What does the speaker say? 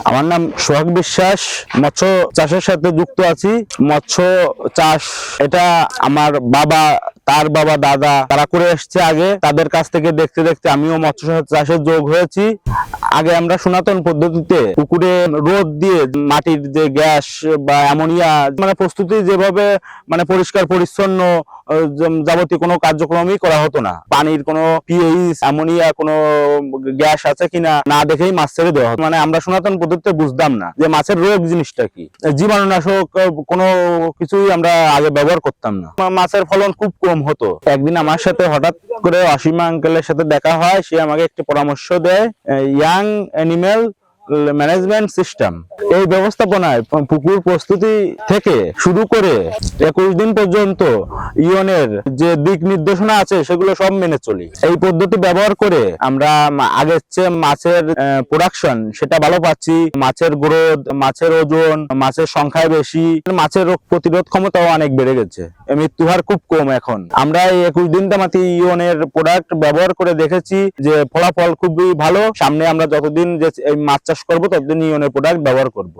আমার নাম সোহাগ বিশ্বাস। মৎস্য চাষের সাথে যুক্ত আছি। মৎস্য চাষ এটা আমার বাবা তার বাবা, দাদা তারা করে এসছে আগে। তাদের কাছ থেকে দেখতে দেখতে আমিও মৎস্য চাষে যোগ হয়েছি। আগে আমরা সনাতন পদ্ধতিতে পুকুরে রোদ দিয়ে মাটির যে গ্যাস বা অ্যামোনিয়া মানে প্রস্তুতি যেভাবে মানে পরিষ্কার, পরিচ্ছন্ন যাবতীয় কোনো কার্যক্রমই করা হতো না। পানির কোনো পিএইচ অ্যামোনিয়া, কোনো গ্যাস আছে কিনা না দেখেই মাছ ছেড়ে দেওয়া হতো। মানে আমরা সনাতন পদ্ধতিতে বুঝতাম না যে মাছের রোগ জিনিসটা কি। জীবাণুনাশক কোনো কিছুই আমরা আগে ব্যবহার করতাম না। মাছের ফলন খুব কম হতো। একদিন আমার সাথে হঠাৎ করে অসীমা আঙ্কেলের সাথে দেখা হয়, সে আমাকে একটি পরামর্শ দেয় ইয়াং অ্যানিমেল ম্যানেজমেন্ট সিস্টেম এই ব্যবস্থাপনায় পুকুর প্রস্তুতি থেকে শুরু করে একুশ দিন পর্যন্ত ইয়নের যে দিক নির্দেশনা আছে, সেগুলো সব মেনে চলি। এই পদ্ধতি ব্যবহার করে আমরা আগের চেয়ে মাছের প্রোডাকশন সেটা ভালো পাচ্ছি। মাছের গ্রোথ মাছের ওজন, মাছের সংখ্যায় বেশি। মাছের রোগ প্রতিরোধ ক্ষমতাও অনেক বেড়ে গেছে। মৃত্যু হার খুব কম এখন। আমরা এই একুশ দিন তামাতি ইয়নের প্রোডাক্ট ব্যবহার করে দেখেছি যে ফলাফল খুবই ভালো। সামনে আমরা যতদিন যে এই মাছ চাষ করব ততদিন ইয়নের প্রোডাক্ট ব্যবহার করব।